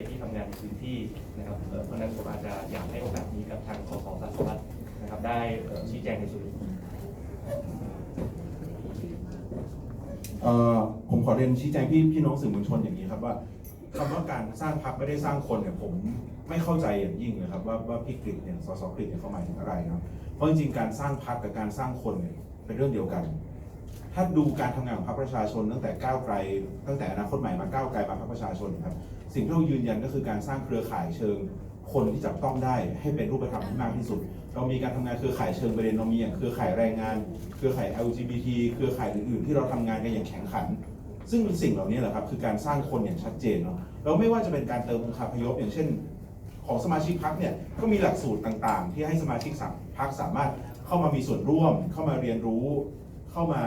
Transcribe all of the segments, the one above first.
ที่ทำงานในพื้นที่นะครับเพราะนั้นผมอาจจะอยากให้โอกาสนี้กับทางสสสัสวัตนะครับได้ชี้แจงในส่วนนี้เอ่อผมขอเรียนชี้แจงพี่พี่น้องสื่อมวลชนอย่างนี้ครับว่าคำว่าการสร้างพรรคไม่ได้สร้างคนเนี่ยผมไม่เข้าใจอย่างยิ่งเลยครับว่าว่าพี่กฤษเนี่ยสสกฤษเนี่ยเขาหมายถึงอะไรนะเพราะจริงๆการสร้างพรรคกับการสร้างคนเนี่ยเป็นเรื่องเดียวกัน ถ้าดูการทำงานของพรรคประชาชน ตั้งแต่ก้าวไกล ตั้งแต่อนาคตใหม่มาก้าวไกลมาพรรคประชาชนครับสิ่งที่เรายืนยันก็คือการสร้างเครือข่ายเชิงคนที่จับต้องได้ให้เป็นรูปธรรมที่มากที่สุด เรามีการทำงานเครือข่ายเชิงประเด็นเรามีอย่างเครือข่ายแรงงาน เครือข่าย LGBT เครือข่ายอื่นๆ ที่เราทำงานกันอย่างแข็งขัน ซึ่งสิ่งเหล่านี้แหละครับคือการสร้างคนอย่างชัดเจนเนาะเราไม่ว่าจะเป็นการเติมองคาพยพอย่างเช่น ของสมาชิกพักเนี่ยก็มีหลักสูตรต่างๆ ที่ให้สมาชิกสังพักสามารถเข้ามามีส่วนร่วม เข้ามาเรียนรู้ เข้ามา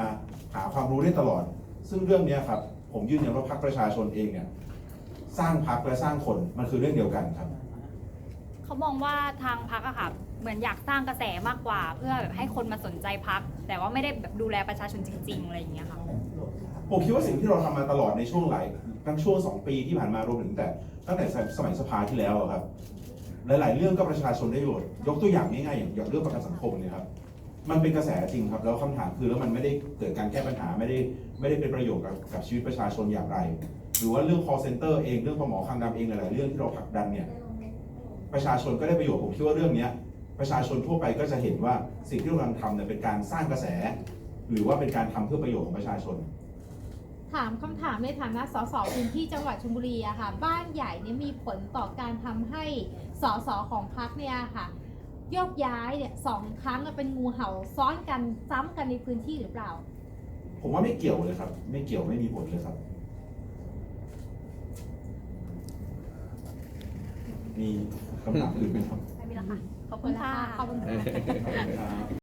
หาความรู้ได้ตลอด ซึ่งเรื่องเนี้ยครับผมยืนยันว่าพักประชาชนเองเนี่ยสร้างพักและสร้างคนมันคือเรื่องเดียวกันครับเขามองว่าทางพักอะค่ะเหมือนอยากสร้างกระแสมากกว่า เพื่อแบบให้คนมาสนใจพัก แต่ว่าไม่ได้แบบดูแลประชาชนจริง ๆ อะไรอย่างเงี้ยค่ะผมคิดว่าสิ่งที่เราทำมาตลอดในช่วงหลายทั้งช่วงสองปีที่ผ่านมารวมถึงแต่ตั้งแต่สมัยสภาที่แล้วอะครับ หลาย ๆ เรื่องก็ประชาชนได้ประโยชน์ยกตัวอย่างง่ายๆอย่างอย่างเรื่องประกันสังคมเนี่ยครับ มันเป็นกระแสจริงครับแล้วคำถามคือแล้วมันไม่ได้เกิดการแก้ปัญหาไม่ได้ไม่ได้เป็นประโยชน์กับกับชีวิตประชาชนอย่างไร หรือว่าเรื่อง call center เองเรื่องปลาหมอคางดำเองหลายๆเรื่องที่เราผลักดันเนี่ยประชาชนก็ได้ประโยชน์ผมคิดว่าเรื่องนี้ประชาชนทั่วไปก็จะเห็นว่าสิ่งที่เรากำลังทำเนี่ยเป็นการสร้างกระแส หรือว่าเป็นการทำเพื่อประโยชน์ของประชาชน ถามคำถามในฐานะสสพื้นที่จังหวัดชลบุรีอะค่ะ บ้านใหญ่เนี่ยมีผลต่อการทำให้สสของพรรคเนี่ยค่ะ โยกย้ายเนี่ยสองครั้งอะเป็นงูเห่าซ้อนกันซ้ำกันในพื้นที่หรือเปล่า ผมว่าไม่เกี่ยวเลยครับ ไม่เกี่ยวไม่มีผลเลยครับ มีคำถามอื่นไหมครับ ไม่มีแล้วค่ะ ขอบคุณค่ะ ขอบคุณค่ะ ขอบคุณครับ